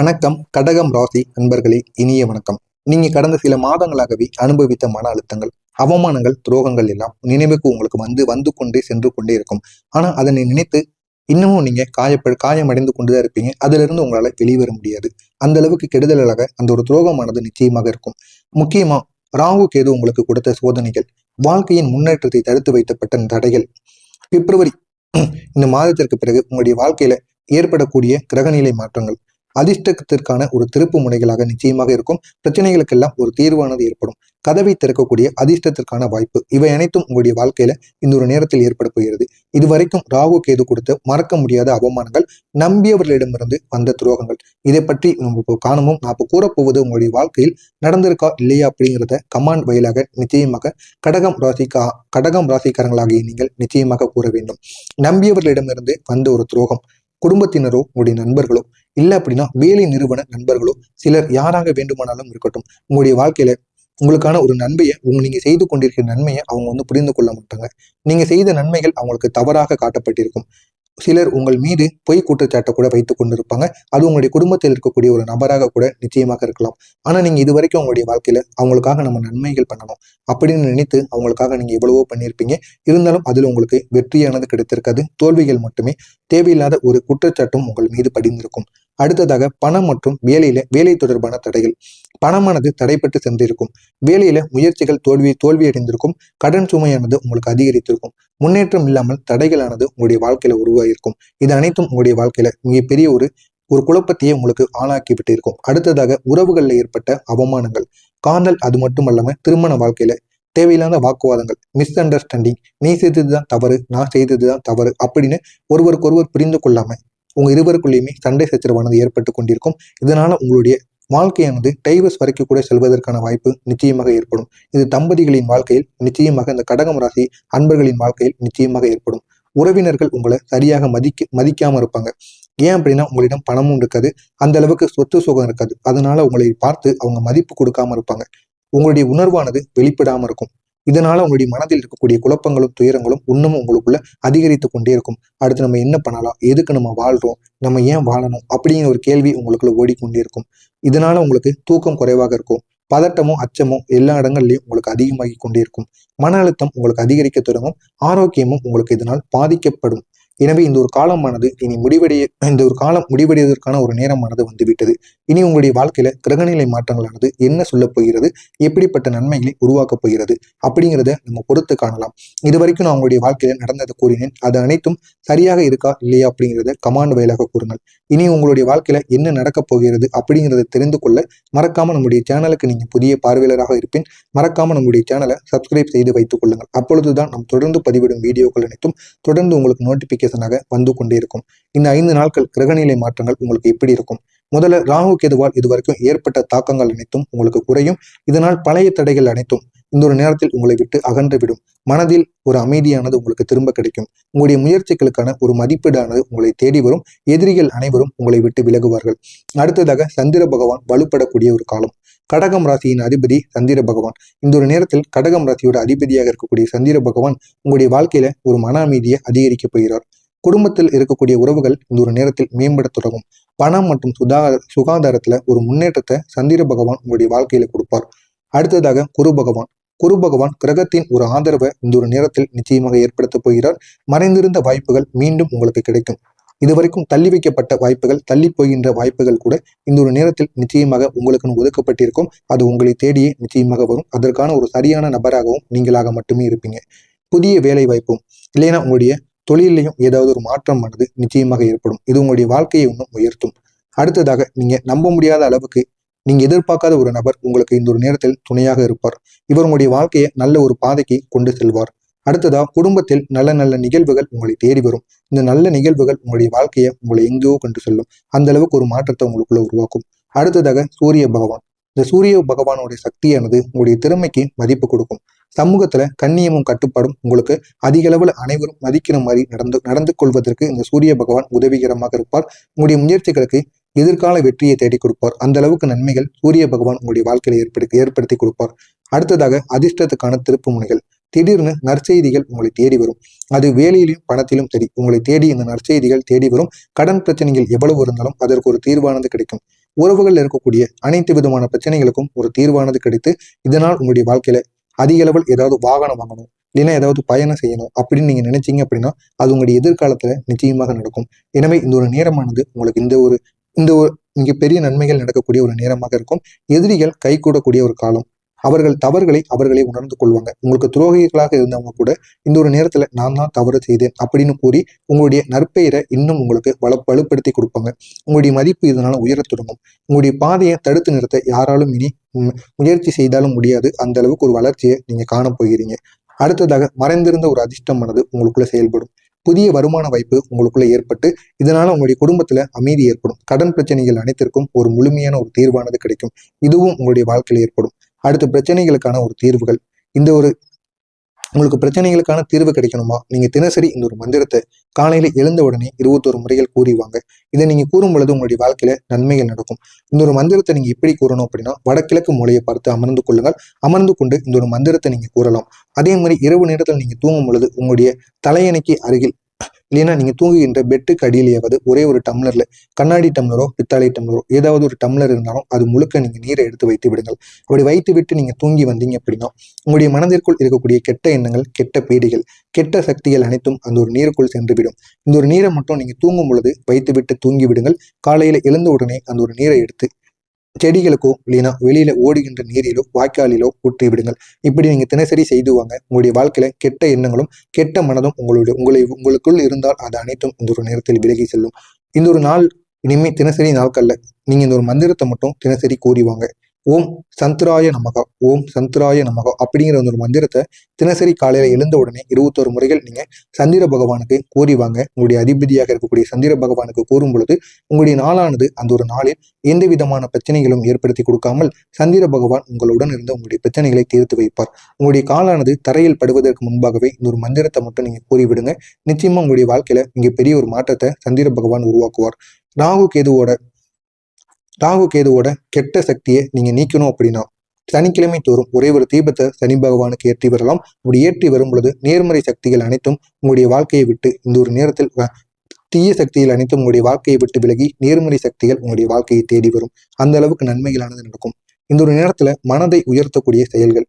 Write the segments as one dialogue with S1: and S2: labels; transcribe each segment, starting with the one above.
S1: வணக்கம். கடகம் ராசி நண்பர்களே இனிய வணக்கம். நீங்க கடந்த சில மாதங்களாகவே அனுபவித்த மன அழுத்தங்கள் அவமானங்கள் துரோகங்கள் எல்லாம் நினைவுக்கு உங்களுக்கு வந்து வந்து கொண்டே சென்று கொண்டே இருக்கும். ஆனா அதனை நினைத்து இன்னமும் நீங்க காயப்ப காயமடைந்து கொண்டுதான் இருப்பீங்க. அதுல இருந்து உங்களால வெளிவர முடியாது. அந்த அளவுக்கு கெடுதலாக அந்த ஒரு துரோகமானது நிச்சயமாக இருக்கும். முக்கியமா ராகு கேது உங்களுக்கு கொடுத்த சோதனைகள் வாழ்க்கையின் முன்னேற்றத்தை தடுத்து வைத்தப்பட்ட தடைகள். பிப்ரவரி இந்த மாதத்திற்கு பிறகு உங்களுடைய வாழ்க்கையில ஏற்படக்கூடிய கிரகநிலை மாற்றங்கள் அதிர்ஷ்டத்திற்கான ஒரு திருப்பு முனைகளாக நிச்சயமாக இருக்கும். பிரச்சனைகளுக்கெல்லாம் ஒரு தீர்வானது ஏற்படும். கதவை திறக்கக்கூடிய அதிர்ஷ்டத்திற்கான வாய்ப்பு. இவை அனைத்தும் உங்களுடைய வாழ்க்கையில இந்த ஒரு நேரத்தில் ஏற்பட போகிறது. இதுவரைக்கும் ராகு கேது கொடுத்த மறக்க முடியாத அவமானங்கள் நம்பியவர்களிடமிருந்து வந்த துரோகங்கள். இதை பற்றி நம்ம இப்போ காணவும் நான் இப்போ கூறப்போவது உங்களுடைய வாழ்க்கையில் நடந்திருக்கா இல்லையா அப்படிங்கிறத கமாண்ட் வயலாக நிச்சயமாக கடகம் ராசிக்கா கடகம் ராசிக்காரங்களாகிய நீங்கள் நிச்சயமாக கூற வேண்டும். நம்பியவர்களிடமிருந்து வந்த ஒரு துரோகம். குடும்பத்தினரோ உங்களுடைய நண்பர்களோ இல்லை அப்படின்னா வேலை நிறுவன நண்பர்களோ சிலர் யாராக வேண்டுமானாலும் இருக்கட்டும் உங்களுடைய வாழ்க்கையில உங்களுக்கான ஒரு நன்மையை உங்க நீங்க செய்து கொண்டிருக்கிற நன்மையை அவங்க வந்து புரிந்து கொள்ள மாட்டாங்க. நீங்க செய்த நன்மைகள் அவங்களுக்கு தவறாக காட்டப்பட்டிருக்கும். சிலர் உங்கள் மீது பொய் குற்றச்சாட்டை கூட வைத்துக் கொண்டிருப்பாங்க. அது உங்களுடைய குடும்பத்தில் இருக்கக்கூடிய ஒரு நபராக கூட நிச்சயமாக இருக்கலாம். ஆனா நீங்க இது வரைக்கும் உங்களுடைய வாழ்க்கையில அவங்களுக்காக நம்ம நன்மைகள் பண்ணணும் அப்படின்னு நினைத்து அவங்களுக்காக நீங்க எவ்வளவோ பண்ணியிருப்பீங்க. இருந்தாலும் அதுல உங்களுக்கு வெற்றியானது கிடைத்திருக்காது. தோல்விகள் மட்டுமே. தேவையில்லாத ஒரு குற்றச்சாட்டும் உங்கள் மீது படிந்திருக்கும் அடுத்ததாக பணம் மற்றும் வேலையில வேலை தொடர்பான தடைகள். பணமானது தடைப்பட்டு சென்றிருக்கும். வேலையில முயற்சிகள் தோல்வி தோல்வியடைந்திருக்கும். கடன் சுமையானது உங்களுக்கு அதிகரித்திருக்கும். முன்னேற்றம் இல்லாமல் தடைகளானது உங்களுடைய வாழ்க்கையில உருவாகியிருக்கும் இது அனைத்தும் உங்களுடைய வாழ்க்கையில மிகப்பெரிய ஒரு ஒரு குழப்பத்தையே உங்களுக்கு ஆளாக்கி விட்டு இருக்கும் அடுத்ததாக உறவுகளில் ஏற்பட்ட அவமானங்கள். காதல் அது மட்டுமல்லாம திருமண வாழ்க்கையில தேவையில்லாத வாக்குவாதங்கள். மிஸ் அண்டர்ஸ்டாண்டிங் நீ செய்ததுதான் தவறு நான் செய்ததுதான் தவறு அப்படின்னு ஒருவருக்கொருவர் புரிந்து கொள்ளாம உங்க இருவருக்குள்ளேயுமே சண்டை சச்சரவானது ஏற்பட்டு கொண்டிருக்கும். இதனால உங்களுடைய வாழ்க்கையானது டைவர்ஸ் வரைக்கும் கூட செல்வதற்கான வாய்ப்பு நிச்சயமாக ஏற்படும். இது தம்பதிகளின் வாழ்க்கையில் நிச்சயமாக இந்த கடகம் ராசி அன்பர்களின் வாழ்க்கையில் நிச்சயமாக ஏற்படும். உறவினர்கள் உங்களை சரியாக மதிக்க மதிக்காம இருப்பாங்க. ஏன் அப்படின்னா உங்களிடம் பணமும் இருக்காது அந்த அளவுக்கு சொத்து சுகம் இருக்காது. அதனால உங்களை பார்த்து அவங்க மதிப்பு கொடுக்காம இருப்பாங்க. உங்களுடைய உணர்வானது வெளிப்படாம இருக்கும். இதனால உங்களுடைய மனதில் இருக்கக்கூடிய குழப்பங்களும் துயரங்களும் இன்னமும் உங்களுக்குள்ள அதிகரித்து கொண்டே இருக்கும். அடுத்து நம்ம என்ன பண்ணலாம்? எதுக்கு நம்ம வாழ்றோம்? நம்ம ஏன் வாழணும்? அப்படிங்கிற ஒரு கேள்வி உங்களுக்குள்ள ஓடிக்கொண்டே இருக்கும். இதனால உங்களுக்கு தூக்கம் குறைவாக இருக்கும். பதட்டமும் அச்சமும் எல்லா இடங்கள்லையும் உங்களுக்கு அதிகமாகி கொண்டே இருக்கும். மன அழுத்தம் உங்களுக்கு அதிகரிக்க தொடங்கும். ஆரோக்கியமும் உங்களுக்கு இதனால் பாதிக்கப்படும். எனவே இந்த ஒரு காலமானது இனி முடிவடைய இந்த ஒரு காலம் முடிவடைவதற்கான ஒரு நேரமானது வந்துவிட்டது. இனி உங்களுடைய வாழ்க்கையில கிரகநிலை மாற்றங்களானது என்ன சொல்ல போகிறது? எப்படிப்பட்ட நன்மைகளை உருவாக்கப் போகிறது? அப்படிங்கிறத நம்ம பொறுத்து காணலாம். இது வரைக்கும் நான் உங்களுடைய வாழ்க்கையில நடந்ததை கூறினேன். அது அனைத்தும் சரியாக இருக்கா? இல்லையா? அப்படிங்கிறத கமாண்ட் வயலாக கூறுங்கள். இனி உங்களுடைய வாழ்க்கையில என்ன நடக்கப் போகிறது? அப்படிங்கிறத தெரிந்து கொள்ள மறக்காம நம்முடைய சேனலுக்கு நீங்க புதிய பார்வையாளராக இருப்பேன் மறக்காம நம்முடைய சேனலை சப்ஸ்கிரைப் செய்து வைத்துக் கொள்ளுங்கள். அப்பொழுதுதான் நாம் தொடர்ந்து பதிவிடும் வீடியோக்கள் அனைத்தும் தொடர்ந்து உங்களுக்கு சீசனாக வந்து கொண்டே இருக்கும் இந்த ஐந்து நாட்கள் கிரகநிலை மாற்றங்கள் உங்களுக்கு எப்படி இருக்கும்? முதல்ல ராகு கேதுவால் இதுவரைக்கும் ஏற்பட்ட தாக்கங்கள் அனைத்தும் உங்களுக்கு குறையும். இதனால் பழைய தடைகள் அனைத்தும் இந்த ஒரு நேரத்தில் உங்களை விட்டு அகன்று விடும் மனதில் ஒரு அமைதியானது உங்களுக்கு திரும்ப கிடைக்கும். உங்களுடைய முயற்சிகளுக்கான ஒரு மதிப்பீடானது உங்களை தேடி வரும். எதிரிகள் அனைவரும் உங்களை விட்டு விலகுவார்கள். அடுத்ததாக சந்திர பகவான் வலுப்படக்கூடிய ஒரு காலம். கடகம் ராசியின் அதிபதி சந்திர பகவான். இந்த ஒரு நேரத்தில் கடகம் ராசியோட அதிபதியாக இருக்கக்கூடிய சந்திர பகவான் உங்களுடைய வாழ்க்கையில ஒரு மன அமைதியை அதிகரிக்க போகிறார். குடும்பத்தில் இருக்கக்கூடிய உறவுகள் இந்த ஒரு நேரத்தில் மேம்பட தொடங்கும். பணம் மற்றும் சுதா சுகாதாரத்துல ஒரு முன்னேற்றத்தை சந்திர பகவான் உங்களுடைய வாழ்க்கையில கொடுப்பார். அடுத்ததாக குரு பகவான். குரு பகவான் கிரகத்தின் ஒரு ஆதரவை இந்த ஒரு நேரத்தில் நிச்சயமாக ஏற்படுத்த போகிறார். மறைந்திருந்த வாய்ப்புகள் மீண்டும் உங்களுக்கு கிடைக்கும். இதுவரைக்கும் தள்ளி வைக்கப்பட்ட வாய்ப்புகள் தள்ளி போகின்ற வாய்ப்புகள் கூட இந்த ஒரு நேரத்தில் நிச்சயமாக உங்களுக்குன்னு ஒதுக்கப்பட்டிருக்கும். அது உங்களை தேடியே நிச்சயமாக வரும். அதற்கான ஒரு சரியான நபராகவும் நீங்களாக மட்டுமே இருப்பீங்க. புதிய வேலை வாய்ப்பும் இல்லைன்னா உங்களுடைய தொழிலையும் ஏதாவது ஒரு மாற்றமானது நிச்சயமாக ஏற்படும். இது உங்களுடைய வாழ்க்கையை இன்னும் உயர்த்தும். அடுத்ததாக நீங்க நம்ப முடியாத அளவுக்கு நீங்க எதிர்பார்க்காத ஒரு நபர் உங்களுக்கு இந்த ஒரு நேரத்தில் துணையாக இருப்பார். இவர் உங்களுடைய வாழ்க்கையை நல்ல ஒரு பாதைக்கு கொண்டு செல்வார். அடுத்ததா குடும்பத்தில் நல்ல நல்ல நிகழ்வுகள் உங்களை தேடி வரும். இந்த நல்ல நிகழ்வுகள் உங்களுடைய வாழ்க்கையை உங்களை எங்கேயோ கொண்டு செல்லும். அந்த அளவுக்கு ஒரு மாற்றத்தை உங்களுக்குள்ள உருவாக்கும். அடுத்ததாக சூரிய பகவான். இந்த சூரிய பகவானுடைய சக்தியானது உங்களுடைய திறமைக்கு மதிப்பு கொடுக்கும். சமூகத்துல கண்ணியமும் கட்டுப்பாடும் உங்களுக்கு அதிக அளவில் அனைவரும் மதிக்கிற மாதிரி நடந்து நடந்து கொள்வதற்கு இந்த சூரிய பகவான் உதவிகரமாக இருப்பார். உங்களுடைய முயற்சிகளுக்கு எதிர்கால வெற்றியை தேடி கொடுப்பார். அந்த அளவுக்கு நன்மைகள் சூரிய பகவான் உங்களுடைய வாழ்க்கையில ஏற்படுத்தி ஏற்படுத்தி கொடுப்பார். அடுத்ததாக அதிர்ஷ்டத்துக்கான திருப்பு முனைகள். திடீர்னு நற்செய்திகள் உங்களை தேடி வரும். அது வேலையிலும் பணத்திலும் சரி உங்களை தேடி இந்த நற்செய்திகள் தேடி வரும். கடன் பிரச்சனைகள் எவ்வளவு இருந்தாலும் அதற்கு ஒரு தீர்வானது கிடைக்கும். உறவுகள் இருக்கக்கூடிய அனைத்து விதமான பிரச்சனைகளுக்கும் ஒரு தீர்வானது கிடைத்து இதனால் உங்களுடைய வாழ்க்கையில அதிக அளவில் ஏதாவது வாகனம் வாங்கணும் இல்லைன்னா ஏதாவது பயணம் செய்யணும் அப்படின்னு நீங்க நினைச்சீங்க அப்படின்னா அது உங்களுடைய எதிர்காலத்துல நிச்சயமாக நடக்கும். எனவே இந்த ஒரு நேரமானது உங்களுக்கு இந்த ஒரு இந்த ஒரு மிக பெரிய நன்மைகள் நடக்கக்கூடிய ஒரு நேரமாக இருக்கும். எதிரிகள் கை கூடக்கூடிய ஒரு காலம். அவர்கள் தவறுகளை அவர்களே உணர்ந்து கொள்வாங்க. உங்களுக்கு துரோகிகளாக இருந்தவங்க கூட இந்த ஒரு நேரத்துல நான் தான் தவறு செய்தேன் அப்படின்னு கூறி உங்களுடைய நற்பெயரை இன்னும் உங்களுக்கு வள வலுப்படுத்தி கொடுப்பாங்க. உங்களுடைய மதிப்பு இதனால உயரத் தொடங்கும். உங்களுடைய பாதையை தடுத்து நிறுத்த யாராலும் இனி முயற்சி செய்தாலும் முடியாது. அந்த அளவுக்கு ஒரு வளர்ச்சியை நீங்க காண போகிறீங்க. அடுத்ததாக மறைந்திருந்த ஒரு அதிர்ஷ்டமானது உங்களுக்குள்ள செயல்படும். புதிய வருமான வாய்ப்பு உங்களுக்குள்ள ஏற்பட்டு இதனால உங்களுடைய குடும்பத்துல அமைதி ஏற்படும். கடன் பிரச்சனைகள் அனைத்திற்கும் ஒரு முழுமையான ஒரு தீர்வானது கிடைக்கும். இதுவும் உங்களுடைய வாழ்க்கையில் ஏற்படும். அடுத்த பிரச்சனைகளுக்கான ஒரு தீர்வுகள். இந்த ஒரு உங்களுக்கு பிரச்சனைகளுக்கான தீர்வு கிடைக்கணுமா? நீங்க தினசரி இந்த ஒரு மந்திரத்தை காலையில எழுந்த உடனே இருபத்தோரு முறைகள் கூறிவாங்க. இதை நீங்க கூறும் பொழுது உங்களுடைய வாழ்க்கையில நன்மைகள் நடக்கும். இந்த ஒரு மந்திரத்தை நீங்க எப்படி கூறணும் அப்படின்னா வடகிழக்கு மூலையை பார்த்து அமர்ந்து கொள்ளுங்கள். அமர்ந்து கொண்டு இந்த ஒரு மந்திரத்தை நீங்க கூறலாம். அதே மாதிரி இரவு நேரத்தில் நீங்க தூங்கும் பொழுது உங்களுடைய தலையணைக்கு அருகில் இல்லைன்னா நீங்க தூங்குகின்ற பெட்டுக்கு அடியிலேயாவது ஒரே ஒரு டம்ளர்ல கண்ணாடி டம்ளரோ பித்தாளை டம்ளரோ ஏதாவது ஒரு டம்ளர் இருந்தாலும் அது முழுக்க நீங்க நீரை எடுத்து வைத்து விடுங்கள். அப்படி வைத்து விட்டு நீங்க தூங்கி வந்தீங்க அப்படின்னா உங்களுடைய மனதிற்குள் இருக்கக்கூடிய கெட்ட எண்ணங்கள் கெட்ட பீடிகள் கெட்ட சக்திகள் அனைத்தும் அந்த ஒரு நீருக்குள் சென்றுவிடும். இந்த ஒரு நீரை மட்டும் நீங்க தூங்கும் பொழுது வைத்து விட்டு தூங்கி விடுங்கள். காலையில எழுந்த உடனே அந்த ஒரு நீரை எடுத்து செடிகளுக்கோ இல்லைன்னா வெளியில ஓடுகின்ற நீரிலோ வாய்க்காலிலோ ஊற்றி விடுங்கள். இப்படி நீங்க தினசரி செய்து வாங்க. உங்களுடைய வாழ்க்கையில கெட்ட எண்ணங்களும் கெட்ட மனதும் உங்களுடைய உங்களை உங்களுக்குள் இருந்தால் அது அனைத்தும் இந்த ஒரு நேரத்தில் விலகி செல்லும். இந்த ஒரு நாள் இனிமே தினசரி நாட்கள்ல நீங்க இந்த ஒரு மந்திரத்தை மட்டும் தினசரி கூறிவாங்க ஓம் சந்திராய நமக ஓம் சந்திராய நமக அப்படிங்கிற அந்த ஒரு மந்திரத்தை தினசரி காலையில் எழுந்த உடனே இருபத்தோரு முறைகள் நீங்கள் சந்திர பகவானுக்கு கூறி வாங்க. உங்களுடைய அதிபதியாக இருக்கக்கூடிய சந்திர பகவானுக்கு கூறும் பொழுது உங்களுடைய நாளானது அந்த ஒரு நாளில் எந்த விதமான பிரச்சனைகளும் ஏற்படுத்தி கொடுக்காமல் சந்திர பகவான் உங்களுடன் இருந்த உங்களுடைய பிரச்சனைகளை தீர்த்து வைப்பார். உங்களுடைய காலானது தரையில் படுவதற்கு முன்பாகவே இந்த ஒரு மந்திரத்தை மட்டும் நீங்கள் கூறிவிடுங்க. நிச்சயமாக உங்களுடைய வாழ்க்கையில் மிக பெரிய ஒரு மாற்றத்தை சந்திர பகவான் உருவாக்குவார். ராகு கேதுவோட ராகு கேதுவோட கெட்ட சக்தியை நீங்க நீக்கணும் அப்படின்னா சனிக்கிழமை தோறும் ஒரே ஒரு தீபத்தை சனி பகவானுக்கு ஏற்றி வரலாம் அப்படி ஏற்றி வரும் பொழுது நேர்மறை சக்திகள் அனைத்தும் உங்களுடைய வாழ்க்கையை விட்டு இந்த ஒரு நேரத்தில் தீய சக்திகள் அனைத்தும் உங்களுடைய வாழ்க்கையை விட்டு விலகி நேர்மறை சக்திகள் உங்களுடைய வாழ்க்கையை தேடி வரும். அந்த அளவுக்கு நன்மைகளானது நடக்கும். இந்த ஒரு நேரத்துல மனதை உயர்த்தக்கூடிய செயல்கள்.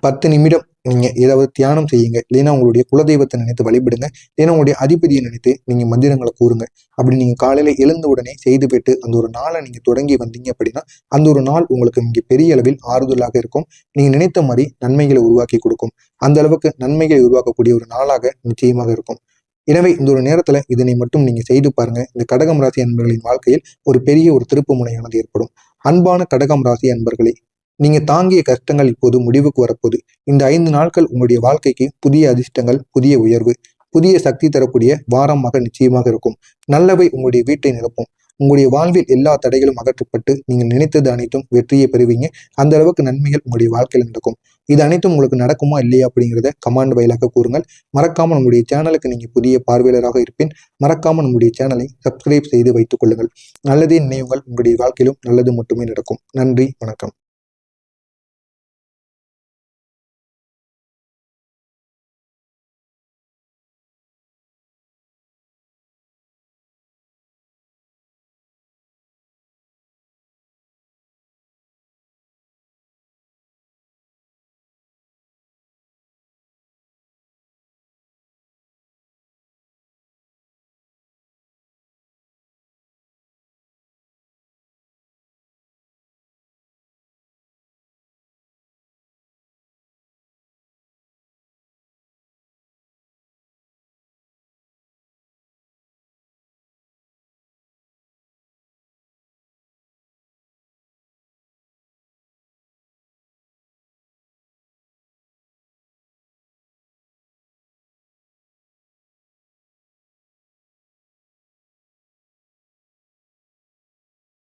S1: பத்து நிமிடம் நீங்க ஏதாவது தியானம் செய்யுங்க. இல்லைன்னா உங்களுடைய குலதெய்வத்தை நினைத்து வழிபடுங்க. இல்லைன்னா உங்களுடைய அதிபதியை நினைத்து நீங்க மந்திரங்களை கூறுங்க. அப்படி நீங்க காலையில எழுந்த உடனே செய்து போட்டு அந்த ஒரு நாளை நீங்க தொடங்கி வந்தீங்க அப்படின்னா அந்த ஒரு நாள் உங்களுக்கு இங்கே பெரிய அளவில் ஆறுதலாக இருக்கும். நீங்க நினைத்த மாதிரி நன்மைகளை உருவாக்கி கொடுக்கும். அந்த அளவுக்கு நன்மைகளை உருவாக்கக்கூடிய ஒரு நாளாக நிச்சயமாக இருக்கும். எனவே இந்த ஒரு நேரத்துல இதனை மட்டும் நீங்க செய்து பாருங்க. இந்த கடகம் ராசி அன்பர்களின் வாழ்க்கையில் ஒரு பெரிய ஒரு திருப்பு முனையானது ஏற்படும். அன்பான கடகம் ராசி அன்பர்களே நீங்க தாங்கிய கஷ்டங்கள் இப்போது முடிவுக்கு வரப்போகுது. இந்த ஐந்து நாட்கள் உங்களுடைய வாழ்க்கைக்கு புதிய அதிர்ஷ்டங்கள் புதிய உயர்வு புதிய சக்தி தரக்கூடிய வாரமாக நிச்சயமாக இருக்கும். நல்லவை உங்களுடைய வீட்டை நிரப்பும். உங்களுடைய வாழ்வில் எல்லா தடைகளும் அகற்றப்பட்டு நீங்கள் நினைத்தது அனைத்தும் வெற்றியை பெறுவீங்க. அந்த அளவுக்கு நன்மைகள் உங்களுடைய வாழ்க்கையில் நடக்கும். இது அனைத்தும் உங்களுக்கு நடக்குமா இல்லையா அப்படிங்கிறத கமாண்ட் வாயிலாக கூறுங்கள். மறக்காமல் நம்முடைய சேனலுக்கு நீங்கள் புதிய பார்வையாளராக இருப்பேன். மறக்காமல் நம்முடைய சேனலை சப்ஸ்கிரைப் செய்து வைத்துக் கொள்ளுங்கள். நல்லதே நினைவுங்கள் உங்களுடைய வாழ்க்கையிலும் நல்லது மட்டுமே நடக்கும். நன்றி வணக்கம்.